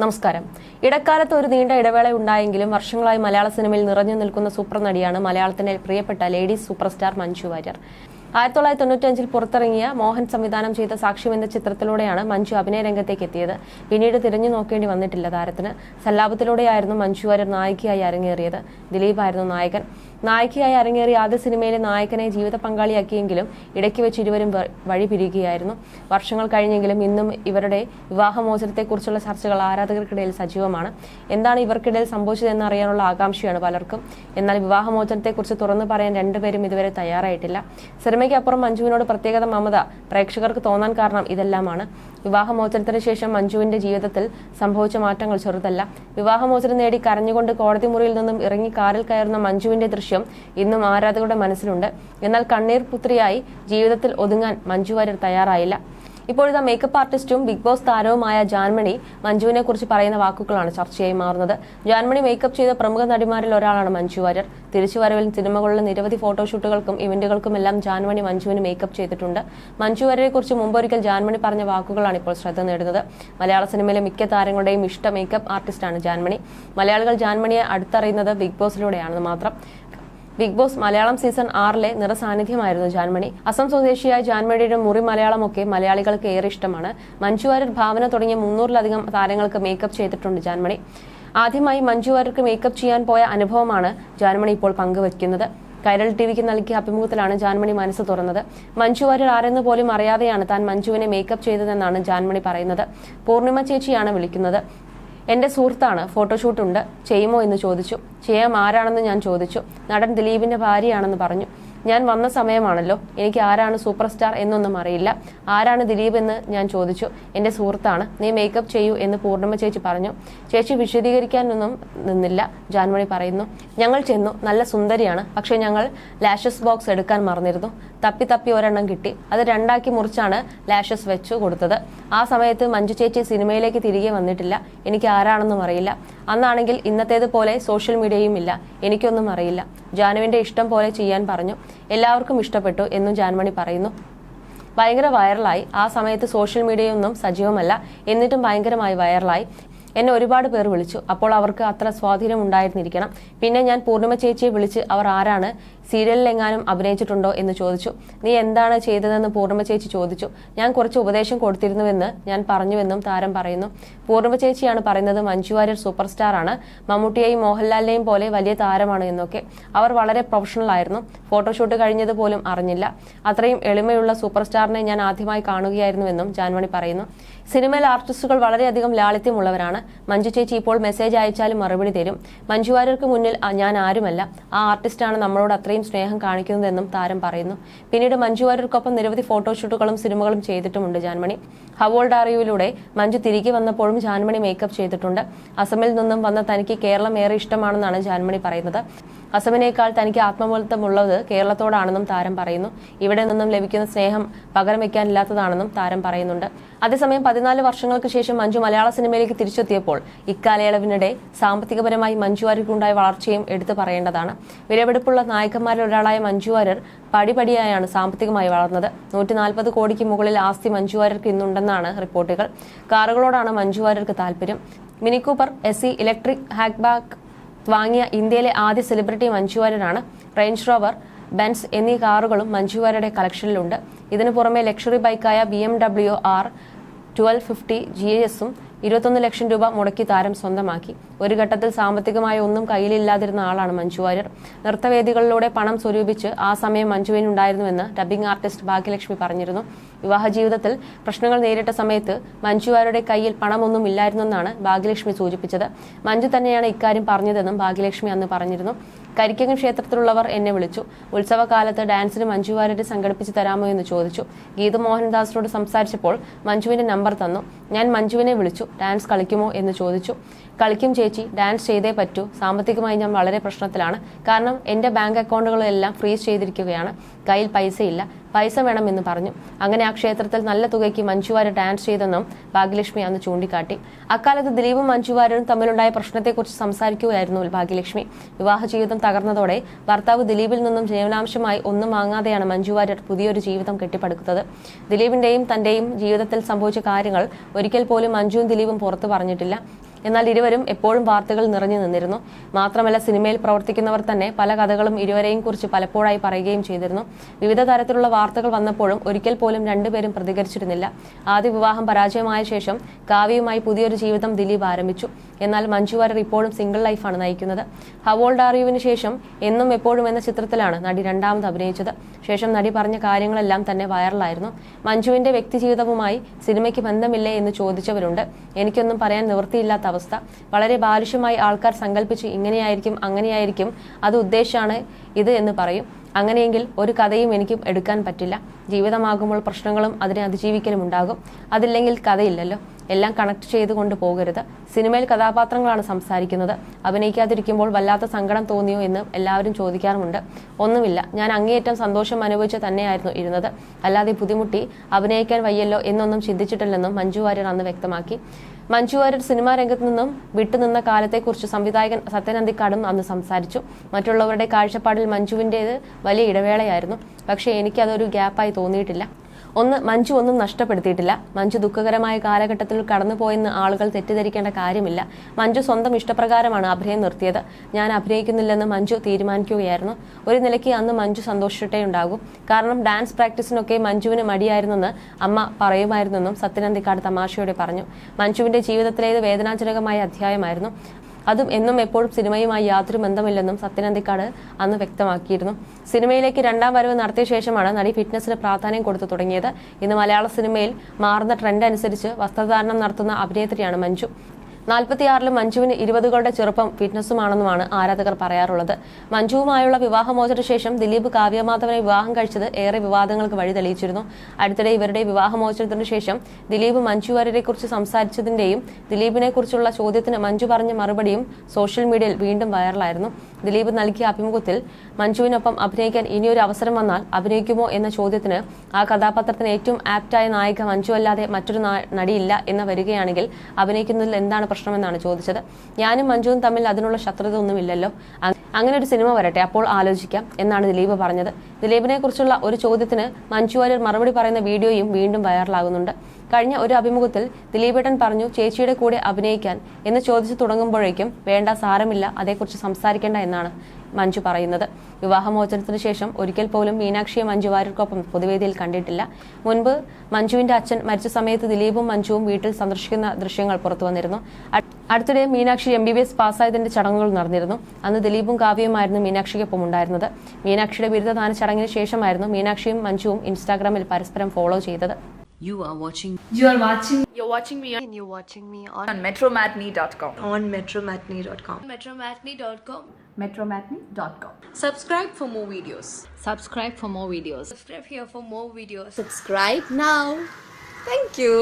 നമസ്കാരം. ഇടക്കാലത്ത് ഒരു നീണ്ട ഇടവേള ഉണ്ടായെങ്കിലും വർഷങ്ങളായി മലയാള സിനിമയിൽ നിറഞ്ഞു നിൽക്കുന്ന സൂപ്പർ നടിയാണ് മലയാളത്തിന്റെ പ്രിയപ്പെട്ട ladies super star Manju Warrier. ആയിരത്തി തൊള്ളായിരത്തി തൊണ്ണൂറ്റഞ്ചിൽ പുറത്തിറങ്ങിയ മോഹൻ സംവിധാനം ചെയ്ത സാക്ഷ്യം എന്ന ചിത്രത്തിലൂടെയാണ് മഞ്ജു അഭിനയ രംഗത്തേക്ക് എത്തിയത്. പിന്നീട് തിരഞ്ഞു നോക്കേണ്ടി വന്നിട്ടില്ല താരത്തിന്. സല്ലാപത്തിലൂടെയായിരുന്നു മഞ്ജു വാര്യർ നായികയായി അരങ്ങേറിയത്. ദിലീപായിരുന്നു നായകൻ. നായികയായി അരങ്ങേറിയ ആദ്യ സിനിമയിലെ നായകനെ ജീവിത പങ്കാളിയാക്കിയെങ്കിലും ഇടയ്ക്ക് വെച്ച് ഇരുവരും വഴി പിരിയുകയായിരുന്നു. വർഷങ്ങൾ കഴിഞ്ഞെങ്കിലും ഇന്നും ഇവരുടെ വിവാഹമോചനത്തെക്കുറിച്ചുള്ള ചർച്ചകൾ ആരാധകർക്കിടയിൽ സജീവമാണ്. എന്താണ് ഇവർക്കിടയിൽ സംഭവിച്ചതെന്ന് അറിയാനുള്ള ആകാംക്ഷയാണ് പലർക്കും. എന്നാൽ വിവാഹമോചനത്തെക്കുറിച്ച് തുറന്നു പറയാൻ രണ്ടുപേരും ഇതുവരെ തയ്യാറായിട്ടില്ല. സിനിമയ്ക്കപ്പുറം മഞ്ജുവിനോട് പ്രത്യേകത മമത പ്രേക്ഷകർക്ക് തോന്നാൻ കാരണം ഇതെല്ലാമാണ്. വിവാഹമോചനത്തിന് ശേഷം മഞ്ജുവിന്റെ ജീവിതത്തിൽ സംഭവിച്ച മാറ്റങ്ങൾ ചെറുതല്ല. വിവാഹമോചനം നേടി കരഞ്ഞുകൊണ്ട് കോടതി മുറിയിൽ നിന്നും ഇറങ്ങി കാറിൽ കയറുന്ന മഞ്ജുവിന്റെ ദൃശ്യം ഇന്നും ആരാധകരുടെ മനസ്സിലുണ്ട്. എന്നാൽ കണ്ണീർ പുത്രിയായി ജീവിതത്തിൽ ഒതുങ്ങാൻ മഞ്ജു വാര്യർ തയ്യാറായില്ല. ഇപ്പോഴത്തെ മേക്കപ്പ് ആർട്ടിസ്റ്റും ബിഗ് ബോസ് താരവുമായ ജാൻമണി മഞ്ജുവിനെ കുറിച്ച് പറയുന്ന വാക്കുകളാണ് ചർച്ചയായി മാറുന്നത്. ജാൻമണി മേക്കപ്പ് ചെയ്ത പ്രമുഖ നടിമാരിൽ ഒരാളാണ് മഞ്ജു വാര്യർ. തിരിച്ചുവരവിൽ സിനിമകളിലെ നിരവധി ഫോട്ടോഷൂട്ടുകൾക്കും ഇവന്റുകൾക്കുമെല്ലാം ജാൻമണി മഞ്ജുവിന് മേക്കപ്പ് ചെയ്തിട്ടുണ്ട്. മഞ്ജു വാര്യരെ കുറിച്ച് മുമ്പൊരിക്കൽ ജാൻമണി പറഞ്ഞ വാക്കുകളാണ് ഇപ്പോൾ ശ്രദ്ധ നേടുന്നത്. മലയാള സിനിമയിലെ മിക്ക താരങ്ങളുടെയും ഇഷ്ട മേക്കപ്പ് ആർട്ടിസ്റ്റാണ് ജാൻമണി. മലയാളികൾ ജാൻമണിയെ അടുത്തറിയുന്നത് ബിഗ് ബോസിലൂടെയാണെന്ന് മാത്രം. ബിഗ് ബോസ് മലയാളം സീസൺ ആറിലെ നിറസാന്നിധ്യമായിരുന്നു ജാൻമണി. അസം സ്വദേശിയായ ജാൻമണിയുടെ മുറി മലയാളമൊക്കെ മലയാളികൾക്ക് ഏറെ ഇഷ്ടമാണ്. മഞ്ജു വാര്യർ ഭാവന തുടങ്ങിയ മുന്നൂറിലധികം താരങ്ങൾക്ക് മേക്കപ്പ് ചെയ്തിട്ടുണ്ട് ജാൻമണി. ആദ്യമായി മഞ്ജു വാര്യർക്ക് മേക്കപ്പ് ചെയ്യാൻ പോയ അനുഭവമാണ് ജാൻമണി ഇപ്പോൾ പങ്കുവയ്ക്കുന്നത്. കൈരൾ ടിവിക്ക് നൽകിയ അഭിമുഖത്തിലാണ് ജാൻമണി മനസ്സ് തുറന്നത്. മഞ്ജു വാര്യർ ആരെന്ന് പോലും അറിയാതെയാണ് താൻ മഞ്ജുവിനെ മേക്കപ്പ് ചെയ്തതെന്നാണ് ജാൻമണി പറയുന്നത്. പൂർണിമ ചേച്ചിയാണ് വിളിക്കുന്നത്. എന്റെ സുഹൃത്താണ് ഫോട്ടോഷൂട്ടുണ്ട് ചെയ്യുമോ എന്ന് ചോദിച്ചു. ചെയ്യാം ആരാണെന്ന് ഞാൻ ചോദിച്ചു. നടൻ ദിലീപിന്റെ ഭാര്യയാണെന്ന് പറഞ്ഞു. ഞാൻ വന്ന സമയമാണല്ലോ. എനിക്ക് ആരാണ് സൂപ്പർ സ്റ്റാർ എന്നൊന്നും അറിയില്ല. ആരാണ് ദിലീപ് എന്ന് ഞാൻ ചോദിച്ചു. എന്റെ സുഹൃത്താണ്. നീ മേക്കപ്പ് ചെയ്യൂ എന്ന് പൂർണിമ ചേച്ചി പറഞ്ഞു. ചേച്ചി വിശദീകരിക്കാനൊന്നും നിന്നില്ല. ജാൻമണി പറയുന്നു ഞങ്ങൾ ചെന്നു. നല്ല സുന്ദരിയാണ്. പക്ഷെ ഞങ്ങൾ ലാഷസ് ബോക്സ് എടുക്കാൻ മറന്നിരുന്നു. തപ്പി തപ്പി ഒരെണ്ണം കിട്ടി. അത് രണ്ടാക്കി മുറിച്ചാണ് ലാഷസ് വെച്ചു കൊടുത്തത്. ആ സമയത്ത് മഞ്ജു ചേച്ചി സിനിമയിലേക്ക് തിരികെ വന്നിട്ടില്ല. എനിക്ക് ആരാണെന്നും അറിയില്ല. അന്നാണെങ്കിൽ ഇന്നത്തേത് പോലെ സോഷ്യൽ മീഡിയയും ഇല്ല. എനിക്കൊന്നും അറിയില്ല. ജാനുവിന്റെ ഇഷ്ടം പോലെ ചെയ്യാൻ പറഞ്ഞു. എല്ലാവർക്കും ഇഷ്ടപ്പെട്ടു എന്നും ജാൻമണി പറയുന്നു. ഭയങ്കര വൈറലായി ആ സമയത്ത് സോഷ്യൽ മീഡിയയൊന്നും സജീവമല്ല. എന്നിട്ടും ഭയങ്കരമായി വൈറലായി എന്നെ ഒരുപാട് പേർ വിളിച്ചു. അപ്പോൾ അവർക്ക് അത്ര സ്വാധീനം ഉണ്ടായിരുന്നിരിക്കണം. പിന്നെ ഞാൻ പൂർണിമ ചേച്ചിയെ വിളിച്ച് അവർ ആരാണ് സീരിയലിൽ എങ്ങാനും അഭിനയിച്ചിട്ടുണ്ടോ എന്ന് ചോദിച്ചു. നീ എന്താണ് ചെയ്തതെന്ന് പൂർണിമ ചേച്ചി ചോദിച്ചു. ഞാൻ കുറച്ച് ഉപദേശം കൊടുത്തിരുന്നുവെന്ന് ഞാൻ പറഞ്ഞുവെന്നും താരം പറയുന്നു. പൂർണിമ ചേച്ചിയാണ് പറയുന്നത് മഞ്ജു വാര്യർ സൂപ്പർ സ്റ്റാറാണ് മമ്മൂട്ടിയെയും മോഹൻലാലിനെയും പോലെ വലിയ താരമാണ് എന്നൊക്കെ. അവർ വളരെ പ്രൊഫഷണൽ ആയിരുന്നു. ഫോട്ടോഷൂട്ട് കഴിഞ്ഞത് പോലും അറിഞ്ഞില്ല. അത്രയും എളിമയുള്ള സൂപ്പർ സ്റ്റാറിനെ ഞാൻ ആദ്യമായി കാണുകയായിരുന്നുവെന്നും ജാൻമണി പറയുന്നു. സിനിമയിൽ ആർട്ടിസ്റ്റുകൾ വളരെയധികം ലാളിത്യമുള്ളവരാണ്. മഞ്ജു ചേച്ചി ഇപ്പോൾ മെസ്സേജ് അയച്ചാലും മറുപടി തരും. മഞ്ജു വാര്യർക്ക് മുന്നിൽ ഞാൻ ആരുമല്ല. ആ ആർട്ടിസ്റ്റാണ് നമ്മളോട് അത്രയും സ്നേഹം കാണിക്കുന്നതെന്നും താരം പറയുന്നു. പിന്നീട് മഞ്ജു വാര്യർക്കൊപ്പം നിരവധി ഫോട്ടോഷൂട്ടുകളും സിനിമകളും ചെയ്തിട്ടുമുണ്ട് ജാൻമണി. ഹവോൾഡ് ആറിയുവിലൂടെ മഞ്ജു തിരികെ വന്നപ്പോഴും ജാൻമണി മേക്കപ്പ് ചെയ്തിട്ടുണ്ട്. അസമിൽ നിന്നും വന്ന തനിക്ക് കേരളം ഏറെ ഇഷ്ടമാണെന്നാണ് ജാൻമണി പറയുന്നത്. അസമിനേക്കാൾ തനിക്ക് ആത്മബോധമുള്ളത് കേരളത്തോടാണെന്നും താരം പറയുന്നു. ഇവിടെ നിന്നും ലഭിക്കുന്ന സ്നേഹം പകരം വയ്ക്കാനില്ലാത്തതാണെന്നും താരം പറയുന്നുണ്ട്. അതേസമയം പതിനാല് വർഷങ്ങൾക്ക് ശേഷം മഞ്ജു മലയാള സിനിമയിലേക്ക് തിരിച്ചെത്തിയപ്പോൾ ഇക്കാലയളവിനിടെ സാമ്പത്തികപരമായി മഞ്ജു വാര്യർക്കുണ്ടായ വളർച്ചയും എടുത്തു പറയേണ്ടതാണ്. വിലപിടിപ്പുള്ള നായകന്മാരിൽ ഒരാളായ മഞ്ജു വാര്യർ പടിപടിയായാണ് സാമ്പത്തികമായി വളർന്നത്. നൂറ്റി നാൽപ്പത് കോടിക്ക് മുകളിൽ ആസ്തി മഞ്ജു വാര്യർക്ക് ഇന്നുണ്ടെന്നാണ് റിപ്പോർട്ടുകൾ. കാറുകളോടാണ് മഞ്ജു വാര്യർക്ക് താല്പര്യം. Mini Cooper S electric hatchback വാങ്ങിയ ഇന്ത്യയിലെ ആദ്യ സെലിബ്രിറ്റി മഞ്ജു വാര്യരാണ്. റേഞ്ച് റോവർ ബെൻസ് എന്നീ കാറുകളും മഞ്ജു വാര്യരുടെ കളക്ഷനിലുണ്ട് ഇതിനു പുറമെ luxury ബൈക്കായ B M W R twelve fifty G എസും ഇരുപത്തൊന്ന് ലക്ഷം രൂപ മുടക്കി താരം സ്വന്തമാക്കി. ഒരു ഘട്ടത്തിൽ സാമ്പത്തികമായി ഒന്നും കയ്യിലില്ലാതിരുന്ന ആളാണ് മഞ്ജു വാര്യർ. നൃത്തവേദികളിലൂടെ പണം സ്വരൂപിച്ച് ആ സമയം മഞ്ജുവിനുണ്ടായിരുന്നുവെന്ന് ഡബ്ബിംഗ് ആർട്ടിസ്റ്റ് ഭാഗ്യലക്ഷ്മി പറഞ്ഞിരുന്നു. വിവാഹ ജീവിതത്തിൽ പ്രശ്നങ്ങൾ നേരിട്ട സമയത്ത് മഞ്ജു വാര്യരുടെ കയ്യിൽ പണമൊന്നും ഇല്ലായിരുന്നെന്നാണ് ഭാഗ്യലക്ഷ്മി സൂചിപ്പിച്ചത്. മഞ്ജു തന്നെയാണ് ഇക്കാര്യം പറഞ്ഞതെന്നും ഭാഗ്യലക്ഷ്മി അന്ന് പറഞ്ഞിരുന്നു. കരിക്കകം ക്ഷേത്രത്തിലുള്ളവർ എന്നെ വിളിച്ചു. ഉത്സവകാലത്ത് ഡാൻസിന് മഞ്ജു വാര്യരെ സംഘടിപ്പിച്ച് തരാമോ എന്ന് ചോദിച്ചു. ഗീതു മോഹൻദാസിനോട് സംസാരിച്ചപ്പോൾ മഞ്ജുവിന്റെ നമ്പർ തന്നു. ഞാൻ മഞ്ജുവിനെ വിളിച്ചു. ഡാൻസ് കളിക്കുമോ എന്ന് ചോദിച്ചു. കളിക്കും ചേച്ചി. ഡാൻസ് ചെയ്തേ പറ്റൂ. സാമ്പത്തികമായി ഞാൻ വളരെ പ്രശ്നത്തിലാണ്. കാരണം എന്റെ ബാങ്ക് അക്കൗണ്ടുകളെല്ലാം ഫ്രീസ് ചെയ്തിരിക്കുകയാണ്. കയ്യിൽ പൈസയില്ല. പൈസ വേണമെന്ന് പറഞ്ഞു. അങ്ങനെ ആ ക്ഷേത്രത്തിൽ നല്ല തുകയ്ക്ക് മഞ്ജുവാര് ഡാൻസ് ചെയ്തെന്നും ഭാഗ്യലക്ഷ്മി അന്ന് ചൂണ്ടിക്കാട്ടി. അക്കാലത്ത് ദിലീപും മഞ്ജുവാരും തമ്മിലുണ്ടായ പ്രശ്നത്തെക്കുറിച്ച് സംസാരിക്കുകയായിരുന്നു ഭാഗ്യലക്ഷ്മി. വിവാഹ ജീവിതം തകർന്നതോടെ ഭർത്താവ് ദിലീപിൽ നിന്നും ജീവനാംശമായി ഒന്നും വാങ്ങാതെയാണ് മഞ്ജുവാര്യർ പുതിയൊരു ജീവിതം കെട്ടിപ്പടുക്കുന്നത്. ദിലീപിന്റെയും തന്റെയും ജീവിതത്തിൽ സംഭവിച്ച കാര്യങ്ങൾ ഒരിക്കൽ പോലും മഞ്ജുവും ദിലീപും പുറത്തു പറഞ്ഞിട്ടില്ല. എന്നാൽ ഇരുവരും എപ്പോഴും വാർത്തകൾ നിറഞ്ഞു നിന്നിരുന്നു. മാത്രമല്ല സിനിമയിൽ പ്രവർത്തിക്കുന്നവർ തന്നെ പല കഥകളും ഇരുവരെയും കുറിച്ച് പലപ്പോഴായി പറയുകയും ചെയ്തിരുന്നു. വിവിധ തരത്തിലുള്ള വാർത്തകൾ വന്നപ്പോഴും ഒരിക്കൽ പോലും രണ്ടുപേരും പ്രതികരിച്ചിരുന്നില്ല. ആദ്യ വിവാഹം പരാജയമായ ശേഷം കാവ്യയുമായി പുതിയൊരു ജീവിതം ദിലീപ് ആരംഭിച്ചു. എന്നാൽ മഞ്ജു വാര്യർ ഇപ്പോഴും സിംഗിൾ ലൈഫാണ് നയിക്കുന്നത്. ഹവോൾഡ് ആറിയുവിന് ശേഷം എന്നും എപ്പോഴും എന്ന ചിത്രത്തിലാണ് നടി രണ്ടാമത് അഭിനയിച്ചത്. ശേഷം നടി പറഞ്ഞ കാര്യങ്ങളെല്ലാം തന്നെ വൈറലായിരുന്നു. മഞ്ജുവിന്റെ വ്യക്തിജീവിതവുമായി സിനിമയ്ക്ക് ബന്ധമില്ലേ എന്ന് ചോദിച്ചവരുണ്ട്. എനിക്കൊന്നും പറയാൻ നിവൃത്തിയില്ലാത്ത അവസ്ഥ. വളരെ ബാലിഷ്യമായി ആൾക്കാർ സങ്കല്പിച്ച് ഇങ്ങനെയായിരിക്കും അങ്ങനെയായിരിക്കും. അത് ഉദ്ദേശമാണ് ഇത് എന്ന് പറയും. അങ്ങനെയെങ്കിൽ ഒരു കഥയും എനിക്കും എടുക്കാൻ പറ്റില്ല. ജീവിതമാകുമ്പോൾ പ്രശ്നങ്ങളും അതിനെ അതിജീവിക്കലും ഉണ്ടാകും. അതില്ലെങ്കിൽ കഥയില്ലല്ലോ. എല്ലാം കണക്ട് ചെയ്തുകൊണ്ട് പോകരുത്. സിനിമയിൽ കഥാപാത്രങ്ങളാണ് സംസാരിക്കുന്നത്. അഭിനയിക്കാതിരിക്കുമ്പോൾ വല്ലാത്ത സങ്കടം തോന്നിയോ എന്ന് എല്ലാവരും ചോദിക്കാറുമുണ്ട്. ഒന്നുമില്ല. ഞാൻ അങ്ങേയറ്റം സന്തോഷം അനുഭവിച്ച് തന്നെയായിരുന്നു ഇരുന്നത്. അല്ലാതെ ബുദ്ധിമുട്ടി അഭിനയിക്കാൻ വയ്യല്ലോ എന്നൊന്നും ചിന്തിച്ചിട്ടില്ലെന്നും മഞ്ജു വാര്യർ അന്ന് വ്യക്തമാക്കി. മഞ്ജു വാര്യർ സിനിമാ രംഗത്ത് നിന്നും വിട്ടുനിന്ന കാലത്തെക്കുറിച്ച് സംവിധായകൻ സത്യനന്ദിക്കാടും അന്ന് സംസാരിച്ചു. മറ്റുള്ളവരുടെ കാഴ്ചപ്പാടിൽ മഞ്ജുവിന്റെ വലിയ ഇടവേളയായിരുന്നു. പക്ഷേ എനിക്കതൊരു ഗ്യാപ്പായി തോന്നിയിട്ടില്ല. ഒന്ന് മഞ്ജു ഒന്നും നഷ്ടപ്പെടുത്തിയിട്ടില്ല. മഞ്ജു ദുഃഖകരമായ കാലഘട്ടത്തിൽ കടന്നുപോയെന്ന് ആളുകൾ തെറ്റിദ്ധരിക്കേണ്ട കാര്യമില്ല. മഞ്ജു സ്വന്തം ഇഷ്ടപ്രകാരമാണ് അഭിനയം നിർത്തിയത്. ഞാൻ അഭിനയിക്കുന്നില്ലെന്ന് മഞ്ജു തീരുമാനിക്കുകയായിരുന്നു. ഒരു നിലയ്ക്ക് അന്ന് മഞ്ജു സന്തോഷിച്ചിട്ടേ ഉണ്ടാകും കാരണം ഡാൻസ് പ്രാക്ടീസിനൊക്കെ മഞ്ജുവിന് മടിയായിരുന്നെന്ന് അമ്മ പറയുമായിരുന്നെന്നും സത്യനന്ദിക്കാട് തമാശയോടെ പറഞ്ഞു. മഞ്ജുവിന്റെ ജീവിതത്തിലേത് വേദനാജനകമായ അധ്യായമായിരുന്നു. അതും എന്നും എപ്പോഴും സിനിമയുമായി യാതൊരു ബന്ധമില്ലെന്നും സത്യനന്ദിക്കാട് അന്ന് വ്യക്തമാക്കിയിരുന്നു. സിനിമയിലേക്ക് രണ്ടാം വരവ് നടത്തിയ ശേഷമാണ് നടി ഫിറ്റ്നസിന് പ്രാധാന്യം കൊടുത്തു തുടങ്ങിയത്. ഇന്ന് മലയാള സിനിമയിൽ മാറുന്ന ട്രെൻഡ് അനുസരിച്ച് വസ്ത്രധാരണം നടത്തുന്ന അഭിനേത്രിയാണ് മഞ്ജു. നാൽപ്പത്തിയാറിലും മഞ്ജുവിന് ഇരുപതുകളുടെ ചെറുപ്പം ഫിറ്റ്നസ്സുമാണെന്നുമാണ് ആരാധകർ പറയാറുള്ളത്. മഞ്ജുവുമായുള്ള വിവാഹമോചന ശേഷം ദിലീപ് കാവ്യമാധവനെ വിവാഹം കഴിച്ചത് ഏറെ വിവാദങ്ങൾക്ക് വഴി തെളിയിച്ചിരുന്നു. അടുത്തിടെ ഇവരുടെ വിവാഹമോചനത്തിന് ശേഷം ദിലീപ് മഞ്ജു വാര്യരെ കുറിച്ച് സംസാരിച്ചതിന്റെയും ദിലീപിനെ കുറിച്ചുള്ള ചോദ്യത്തിന് മഞ്ജു പറഞ്ഞ മറുപടിയും സോഷ്യൽ മീഡിയയിൽ വീണ്ടും വൈറലായിരുന്നു. ദിലീപ് നൽകിയ അഭിമുഖത്തിൽ മഞ്ജുവിനൊപ്പം അഭിനയിക്കാൻ ഇനിയൊരു അവസരം വന്നാൽ അഭിനയിക്കുമോ എന്ന ചോദ്യത്തിന് ആ കഥാപാത്രത്തിന് ഏറ്റവും ആപ്റ്റായ നായിക മഞ്ജു അല്ലാതെ മറ്റൊരു നടിയില്ല എന്ന് വരികയാണെങ്കിൽ അഭിനയിക്കുന്നതിൽ എന്താണ് പ്രശ്നമെന്നാണ് ചോദിച്ചത്. ഞാനും മഞ്ജുവും തമ്മിൽ അതിനുള്ള ശത്രുത ഒന്നുമില്ലല്ലോ. അങ്ങനെ ഒരു സിനിമ വരട്ടെ അപ്പോൾ ആലോചിക്കാം എന്നാണ് ദിലീപ് പറഞ്ഞത്. ദിലീപിനെ കുറിച്ചുള്ള ഒരു ചോദ്യത്തിന് മഞ്ജു വാര്യർ മറുപടി പറയുന്ന വീഡിയോയും വീണ്ടും വൈറലാകുന്നുണ്ട്. കഴിഞ്ഞ ഒരു അഭിമുഖത്തിൽ ദിലീപേട്ടൻ പറഞ്ഞു ചേച്ചിയുടെ കൂടെ അഭിനയിക്കാൻ എന്ന് ചോദിച്ചു തുടങ്ങുമ്പോഴേക്കും വേണ്ട സാരമില്ല അതേക്കുറിച്ച് സംസാരിക്കേണ്ട എന്നാണ് മഞ്ജു പറയുന്നത്. വിവാഹമോചനത്തിന് ശേഷം ഒരിക്കൽ പോലും മീനാക്ഷിയെ മഞ്ജു വാര്യർക്കൊപ്പം പൊതുവേദിയിൽ കണ്ടിട്ടില്ല. മുൻപ് മഞ്ജുവിന്റെ അച്ഛൻ മരിച്ച സമയത്ത് ദിലീപും മഞ്ജുവും വീട്ടിൽ സന്ദർശിക്കുന്ന ദൃശ്യങ്ങൾ പുറത്തു വന്നിരുന്നു. അടുത്തിടെ Meenakshi M B B S പാസ്സായതിന്റെ ചടങ്ങുകൾ നടന്നിരുന്നു അന്ന് ദിലീപും കാവ്യയുമായിരുന്നു മീനാക്ഷിക്കൊപ്പം ഉണ്ടായിരുന്നത് മീനാക്ഷിയുടെ ബിരുദദാന ചടങ്ങിന് ശേഷമായിരുന്നു മീനാക്ഷിയും മഞ്ജുവും ഇൻസ്റ്റാഗ്രാമിൽ പരസ്പരം ഫോളോ ചെയ്തത് You are watching You are watching You're watching me and you're watching me on, on metromatney.com. on metromatney.com. metromatney.com. Metromatney.com. Subscribe for more videos. subscribe for more videos. Subscribe here for more videos. Subscribe now. Thank you.